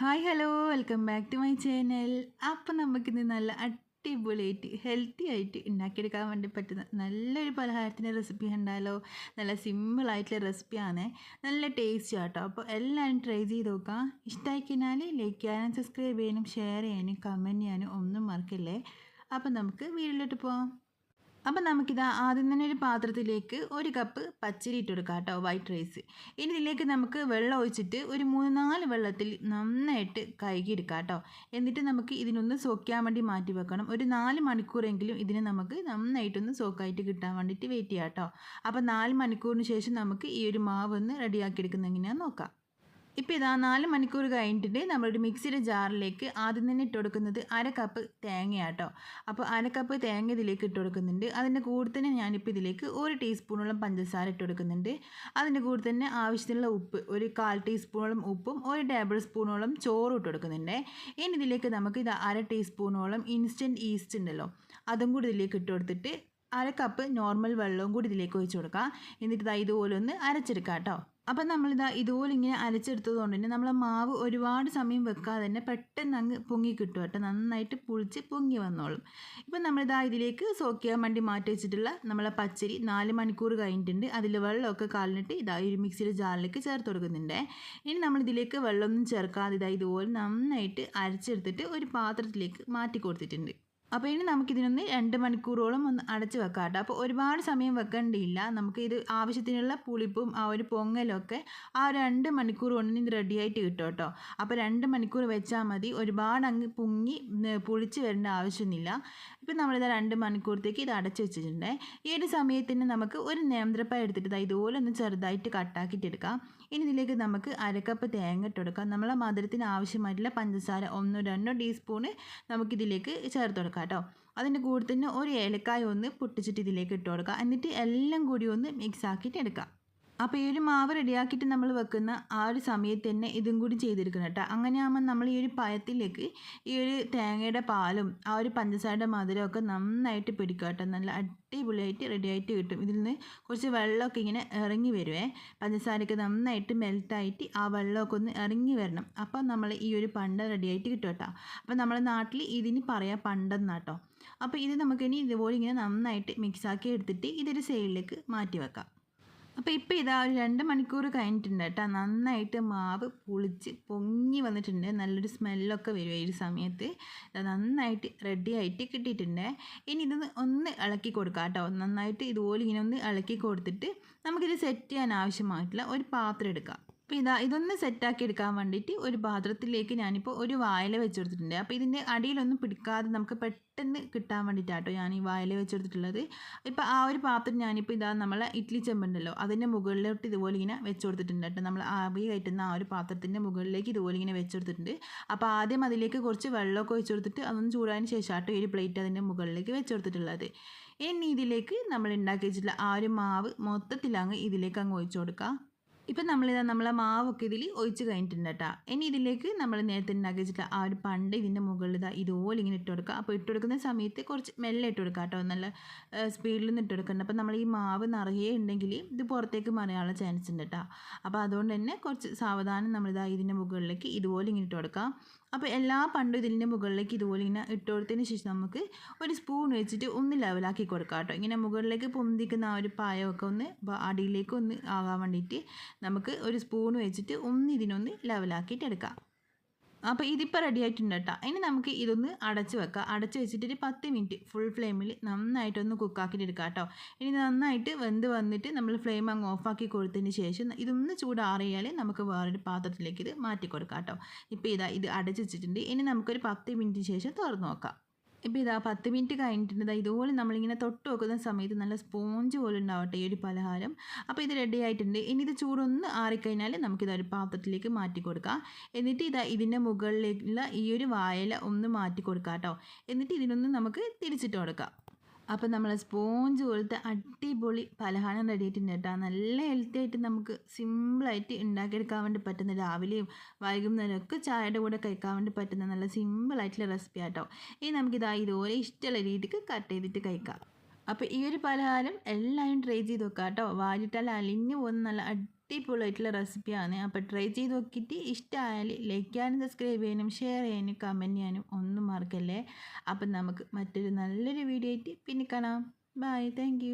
Hi hello welcome back to my channel അപ്പം നമുക്കിന്ന് നല്ല അടിപൊളിയായിട്ട് ഹെൽത്തി ആയിട്ട് ഉണ്ടാക്കിയെടുക്കാൻ വേണ്ടി പറ്റുന്ന നല്ലൊരു പലഹാരത്തിന്റെ റെസിപ്പി ഉണ്ടായാലോ നല്ല സിമ്പിളായിട്ടുള്ള റെസിപ്പിയാണ് നല്ല ടേസ്റ്റ് ആട്ടോ അപ്പോൾ എല്ലാവരും ട്രൈ ചെയ്ത് നോക്കാം. ഇഷ്ടമായി കഴിഞ്ഞാൽ ലൈക്ക് ചെയ്യാനും സബ്സ്ക്രൈബ് ചെയ്യാനും ഷെയർ ചെയ്യാനും കമന്റ് ചെയ്യാനും ഒന്നും മറക്കല്ലേ? അപ്പം നമുക്ക് വീട്ടിലോട്ട് പോവാം. അപ്പം നമുക്കിത് ആദ്യം തന്നെ ഒരു പാത്രത്തിലേക്ക് ഒരു കപ്പ് പച്ചരി ഇട്ട് കൊടുക്കാം കേട്ടോ വൈറ്റ് റൈസ് ഇനി ഇതിലേക്ക് നമുക്ക് വെള്ളം ഒഴിച്ചിട്ട് ഒരു മൂന്ന് നാല് വെള്ളത്തിൽ നന്നായിട്ട് കഴുകിയെടുക്കാം കേട്ടോ എന്നിട്ട് നമുക്ക് ഇതിനൊന്ന് സോക്കാൻ വേണ്ടി മാറ്റി വെക്കണം. ഒരു നാല് മണിക്കൂറെങ്കിലും ഇതിനെ നമുക്ക് നന്നായിട്ടൊന്ന് സോക്കായിട്ട് കിട്ടാൻ വേണ്ടിയിട്ട് വെയിറ്റ് ചെയ്യാം കേട്ടോ അപ്പോൾ നാല് മണിക്കൂറിന് ശേഷം നമുക്ക് ഈ ഒരു മാവ് ഒന്ന് റെഡിയാക്കി എടുക്കുന്ന എങ്ങനെയാണെന്ന് നോക്കാം. ഇപ്പോൾ ഇതാ നാല് മണിക്കൂർ കഴിഞ്ഞിട്ട് നമ്മളൊരു മിക്സിയുടെ ജാറിലേക്ക് ആദ്യം തന്നെ ഇട്ട് കൊടുക്കുന്നത് അര കപ്പ് തേങ്ങയാട്ടോ. അപ്പോൾ അര കപ്പ് തേങ്ങ ഇതിലേക്ക് ഇട്ട് കൊടുക്കുന്നുണ്ട്. അതിന്റെ കൂടെ തന്നെ ഞാനിപ്പോൾ ഇതിലേക്ക് ഒരു ടീസ്പൂണോളം പഞ്ചസാര ഇട്ട് കൊടുക്കുന്നുണ്ട്. അതിന്റെ കൂടെ തന്നെ ആവശ്യത്തിനുള്ള ഉപ്പ് ഒരു കാൽ ടീസ്പൂണോളം ഉപ്പും ഒരു ടേബിൾ സ്പൂണോളം ചോറും ഇട്ട് കൊടുക്കുന്നുണ്ട്. ഇനി ഇതിലേക്ക് നമുക്ക് ഇത് അര ടീസ്പൂണോളം ഇൻസ്റ്റന്റ് ഈസ്റ്റ് ഉണ്ടല്ലോ അതും കൂടി ഇതിലേക്ക് ഇട്ട് കൊടുത്തിട്ട് അര കപ്പ് നോർമൽ വെള്ളവും കൂടി ഇതിലേക്ക് ഒഴിച്ച് കൊടുക്കുക എന്നിട്ട് ഇതാ ഇതുപോലെ ഒന്ന് അരച്ചെടുക്കാം കേട്ടോ. അപ്പം നമ്മളിതാ ഇതുപോലെ ഇങ്ങനെ അരച്ചെടുത്തത് കൊണ്ട് തന്നെ നമ്മളെ മാവ് ഒരുപാട് സമയം വെക്കാതെ തന്നെ പെട്ടെന്ന് അങ്ങ് പൊങ്ങി കിട്ടും കേട്ടോ. നന്നായിട്ട് പുളിച്ച് പൊങ്ങി വന്നോളും. ഇപ്പം നമ്മളിതാ ഇതിലേക്ക് സോക്ക് ചെയ്യാൻ വേണ്ടി മാറ്റി വെച്ചിട്ടുള്ള നമ്മളെ പച്ചരി നാല് മണിക്കൂർ കഴിഞ്ഞിട്ടുണ്ട്. അതിൽ വെള്ളമൊക്കെ കാലിനിട്ട് ഇതാ ഒരു മിക്സിയുടെ ജാറിലേക്ക് ചേർത്ത് കൊടുക്കുന്നുണ്ട്. ഇനി നമ്മളിതിലേക്ക് വെള്ളമൊന്നും ചേർക്കാതെ ഇതാ ഇതുപോലെ നന്നായിട്ട് അരച്ചെടുത്തിട്ട് ഒരു പാത്രത്തിലേക്ക് മാറ്റി കൊടുത്തിട്ടുണ്ട്. അപ്പോൾ ഇനി നമുക്കിതിനൊന്ന് രണ്ട് മണിക്കൂറോളം ഒന്ന് അടച്ച് വെക്കാം കേട്ടോ അപ്പോൾ ഒരുപാട് സമയം വെക്കേണ്ടിയില്ല. നമുക്ക് ഇത് ആവശ്യത്തിനുള്ള പുളിപ്പും ആ ഒരു പൊങ്ങലൊക്കെ ആ രണ്ട് മണിക്കൂർ കൊണ്ട് ഇത് റെഡിയായിട്ട് കിട്ടും കേട്ടോ. അപ്പോൾ രണ്ട് മണിക്കൂർ വെച്ചാൽ മതി. ഒരുപാട് അങ്ങ് പൊങ്ങി പുളിച്ച് വരേണ്ട ആവശ്യമൊന്നുമില്ല. ഇപ്പം നമ്മളിത് രണ്ട് മണിക്കൂറത്തേക്ക് ഇത് അടച്ച് വെച്ചിട്ടുണ്ട്. ഈ ഒരു സമയത്തിന് നമുക്ക് ഒരു നേന്ത്രപ്പായ എടുത്തിട്ട് ഇതുപോലെ ഒന്ന് ചെറുതായിട്ട് കട്ടാക്കിയിട്ട് എടുക്കാം. ഇനി ഇതിലേക്ക് നമുക്ക് അരക്കപ്പ് തേങ്ങ ഇട്ട് കൊടുക്കാം. നമ്മളെ മധുരത്തിന് ആവശ്യമായിട്ടുള്ള പഞ്ചസാര ഒന്നോ രണ്ടോ ടീസ്പൂണ് നമുക്കിതിലേക്ക് ചേർത്ത് കൊടുക്കാം. കേട്ടോ അതിന്റെ കൂടെ തന്നെ ഒരു ഏലക്കായ ഒന്ന് പൊട്ടിച്ചിട്ട് ഇതിലേക്ക് ഇട്ട് കൊടുക്കുക. എന്നിട്ട് എല്ലാം കൂടി ഒന്ന് മിക്സ് ആക്കിയിട്ട് എടുക്കാം അപ്പോൾ ഈ ഒരു മാവ് റെഡിയാക്കിയിട്ട് നമ്മൾ വെക്കുന്ന ആ ഒരു സമയത്ത് തന്നെ ഇതും കൂടി ചെയ്തെടുക്കണം കേട്ടോ. അങ്ങനെയാകുമ്പോൾ നമ്മൾ ഈ ഒരു പഴത്തിലേക്ക് ഈ ഒരു തേങ്ങയുടെ പാലും ആ ഒരു പഞ്ചസാരയുടെ മധുരമൊക്കെ നന്നായിട്ട് പിടിക്കുക കേട്ടോ. നല്ല അടിപൊളിയായിട്ട് റെഡിയായിട്ട് കിട്ടും. ഇതിൽ നിന്ന് കുറച്ച് വെള്ളമൊക്കെ ഇങ്ങനെ ഇറങ്ങി വരുവേ. പഞ്ചസാരയൊക്കെ നന്നായിട്ട് മെൽറ്റായിട്ട് ആ വെള്ളമൊക്കെ ഒന്ന് ഇറങ്ങി വരണം. അപ്പോൾ നമ്മൾ ഈ ഒരു പണ്ട റെഡിയായിട്ട് കിട്ടും കേട്ടോ. അപ്പോൾ നമ്മുടെ നാട്ടിൽ ഇതിന് പറയാം പണ്ടെന്നാട്ടോ അപ്പോൾ ഇത് നമുക്കിനി ഇതുപോലെ ഇങ്ങനെ നന്നായിട്ട് മിക്സാക്കി എടുത്തിട്ട് ഇതൊരു സൈഡിലേക്ക് മാറ്റി വെക്കാം. അപ്പോൾ ഇപ്പോൾ ഇതാ ഒരു രണ്ട് മണിക്കൂർ കഴിഞ്ഞിട്ടുണ്ട് കേട്ടോ. നന്നായിട്ട് മാവ് പുളിച്ച് പൊങ്ങി വന്നിട്ടുണ്ട്. നല്ലൊരു സ്മെല്ലൊക്കെ വരും ഈ ഒരു സമയത്ത്. നന്നായിട്ട് റെഡി ആയിട്ട് കിട്ടിയിട്ടുണ്ട്. ഇനി ഇതൊന്ന് ഒന്ന് ഇളക്കി കൊടുക്കാം കേട്ടോ. നന്നായിട്ട് ഇതുപോലെ ഇങ്ങനെ ഒന്ന് ഇളക്കി കൊടുത്തിട്ട് നമുക്കിത് സെറ്റ് ചെയ്യാൻ ആവശ്യമായിട്ടുള്ള ഒരു പാത്രം എടുക്കാം. അപ്പോൾ ഇതാ ഇതൊന്ന് സെറ്റാക്കി എടുക്കാൻ വേണ്ടിയിട്ട് ഒരു പാത്രത്തിലേക്ക് ഞാനിപ്പോൾ ഒരു വായല വെച്ച് കൊടുത്തിട്ടുണ്ട് അപ്പോൾ ഇതിന്റെ അടിയിലൊന്നും പിടിക്കാതെ നമുക്ക് പെട്ടെന്ന് കിട്ടാൻ വേണ്ടിയിട്ടാട്ടോ ഞാൻ ഈ വായല വെച്ച് കൊടുത്തിട്ടുള്ളത് ഇപ്പോൾ ആ ഒരു പാത്രം ഞാനിപ്പോൾ ഇതാ നമ്മളെ ഇഡ്ഡലി ചെമ്പുണ്ടല്ലോ അതിന്റെ മുകളിലോട്ട് ഇതുപോലെ ഇങ്ങനെ വെച്ച് കൊടുത്തിട്ടുണ്ട് കേട്ടോ. നമ്മൾ ആവി കയറ്റുന്ന ആ ഒരു പാത്രത്തിന്റെ മുകളിലേക്ക് ഇതുപോലെ ഇങ്ങനെ വെച്ച് കൊടുത്തിട്ടുണ്ട് അപ്പോൾ ആദ്യം അതിലേക്ക് കുറച്ച് വെള്ളമൊക്കെ വെച്ച് കൊടുത്തിട്ട് അതൊന്ന് ചൂടായതിന് ശേഷം ആട്ടോ ഒരു പ്ലേറ്റ് അതിന്റെ മുകളിലേക്ക് വെച്ച് കൊടുത്തിട്ടുള്ളത് ഇനി ഇതിലേക്ക് നമ്മൾ ഉണ്ടാക്കി വെച്ചിട്ടുള്ള ആ ഒരു മാവ് മൊത്തത്തിൽ അങ്ങ് ഇതിലേക്ക് അങ്ങ് ഒഴിച്ചു കൊടുക്കാം. ഇപ്പം നമ്മളിതാ നമ്മളെ മാവൊക്കെ ഇതിൽ ഒഴിച്ച് കഴിഞ്ഞിട്ടുണ്ട് കേട്ടോ ഇനി ഇതിലേക്ക് നമ്മൾ നേരത്തെ ഉണ്ടാക്കി വെച്ചിട്ട് ആ ഒരു പണ്ട് ഇതിന്റെ മുകളിൽ ഇതാ ഇതുപോലെ ഇങ്ങനെ ഇട്ട് കൊടുക്കുക. അപ്പോൾ ഇട്ട് കൊടുക്കുന്ന സമയത്ത് കുറച്ച് മെല്ലെ ഇട്ട് കൊടുക്കുക കേട്ടോ. നല്ല സ്പീഡിൽ നിന്ന് ഇട്ട് കൊടുക്കുന്നുണ്ട് അപ്പോൾ നമ്മൾ ഈ മാവ് നിറയെ ഉണ്ടെങ്കിൽ ഇത് പുറത്തേക്ക് മറിയാനുള്ള ചാൻസ് ഉണ്ട് കേട്ടോ. അപ്പോൾ അതുകൊണ്ട് തന്നെ കുറച്ച് സാവധാനം നമ്മളിതാ ഇതിന്റെ മുകളിലേക്ക് ഇതുപോലെ ഇങ്ങനെ ഇട്ട് കൊടുക്കാം അപ്പോൾ എല്ലാ പണ്ടും ഇതിന്റെ മുകളിലേക്ക് ഇതുപോലെ ഇങ്ങനെ ഇട്ടുകൊടുത്തതിന് ശേഷം നമുക്ക് ഒരു സ്പൂൺ വെച്ചിട്ട് ഒന്ന് ലെവലാക്കി കൊടുക്കാം കേട്ടോ. ഇങ്ങനെ മുകളിലേക്ക് പൊന്തിക്കുന്ന ആ ഒരു പായമൊക്കെ ഒന്ന് അടിയിലേക്ക് ഒന്ന് ആകാൻ വേണ്ടിയിട്ട് നമുക്ക് ഒരു സ്പൂൺ വെച്ചിട്ട് ഒന്ന് ഇതിനൊന്ന് ലെവലാക്കിയിട്ട് എടുക്കാം. അപ്പോൾ ഇതിപ്പോൾ റെഡി ആയിട്ടുണ്ട് കേട്ടോ ഇനി നമുക്ക് ഇതൊന്ന് അടച്ച് വെക്കാം. അടച്ച് വെച്ചിട്ട് ഒരു പത്ത് മിനിറ്റ് ഫുൾ ഫ്ലെയിമിൽ നന്നായിട്ടൊന്ന് കുക്കാക്കിയിട്ട് എടുക്കാം കേട്ടോ ഇനി നന്നായിട്ട് വെന്ത് വന്നിട്ട് നമ്മൾ ഫ്ലെയിം അങ്ങ് ഓഫാക്കി കൊടുത്തതിന് ശേഷം ഇതൊന്ന് ചൂടാറിയാൽ നമുക്ക് വേറൊരു പാത്രത്തിലേക്ക് ഇത് മാറ്റി കൊടുക്കാം കേട്ടോ ഇപ്പോൾ ഇതാ ഇത് അടച്ച് വെച്ചിട്ടുണ്ട്. ഇനി നമുക്കൊരു പത്ത് മിനിറ്റിന് ശേഷം തുറന്ന് നോക്കാം. ഇപ്പോൾ ഇതാ പത്ത് മിനിറ്റ് കഴിഞ്ഞിട്ടുണ്ട്. ഇതുപോലെ നമ്മളിങ്ങനെ തൊട്ട് വെക്കുന്ന സമയത്ത് നല്ല സ്പോഞ്ച് പോലെ ഉണ്ടാവട്ടെ ഈ ഒരു പലഹാരം. അപ്പോൾ ഇത് റെഡി ആയിട്ടുണ്ട്. ഇനി ഇത് ചൂടൊന്ന് ആറിക്കഴിഞ്ഞാൽ നമുക്കിത് ഒരു പാത്രത്തിലേക്ക് മാറ്റി കൊടുക്കാം. എന്നിട്ട് ഇതാ ഇതിന്റെ മുകളിലേക്കുള്ള ഈ ഒരു വായല ഒന്ന് മാറ്റി കൊടുക്കാം കേട്ടോ. എന്നിട്ട് ഇതിനൊന്ന് നമുക്ക് തിരിച്ചിട്ട് കൊടുക്കാം. അപ്പോൾ നമ്മൾ സ്പോഞ്ച് പോലത്തെ അടിപൊളി പലഹാരം റെഡി ആയിട്ടുണ്ട് കേട്ടോ. നല്ല ഹെൽത്തി ആയിട്ട് നമുക്ക് സിമ്പിളായിട്ട് ഉണ്ടാക്കിയെടുക്കാൻ വേണ്ടി പറ്റുന്ന രാവിലെയും വൈകുന്നേരം ഒക്കെ ചായയുടെ കൂടെ കഴിക്കാൻ വേണ്ടി പറ്റുന്ന നല്ല സിമ്പിളായിട്ടുള്ള റെസിപ്പി ആട്ടോ ഇനി നമുക്കിതാ ഇതുപോലെ ഇഷ്ടമുള്ള രീതിക്ക് കട്ട് ചെയ്തിട്ട് കഴിക്കാം. അപ്പോൾ ഈ ഒരു പലഹാരം എല്ലാവരും ട്രൈ ചെയ്ത് നോക്കാം കേട്ടോ. വാരിട്ടാൽ അലിഞ്ഞു പോകുന്ന നല്ല അടിപൊളിയായിട്ടുള്ള റെസിപ്പിയാണ്. അപ്പോൾ ട്രൈ ചെയ്ത് നോക്കിയിട്ട് ഇഷ്ടമായാൽ ലൈക്ക് ചെയ്യാനും സബ്സ്ക്രൈബ് ചെയ്യാനും ഷെയർ ചെയ്യാനും കമന്റ് ചെയ്യാനും ഒന്നും മറക്കല്ലേ? അപ്പം നമുക്ക് മറ്റൊരു നല്ലൊരു വീഡിയോ ആയിട്ട് പിന്നെ കാണാം. Bye thank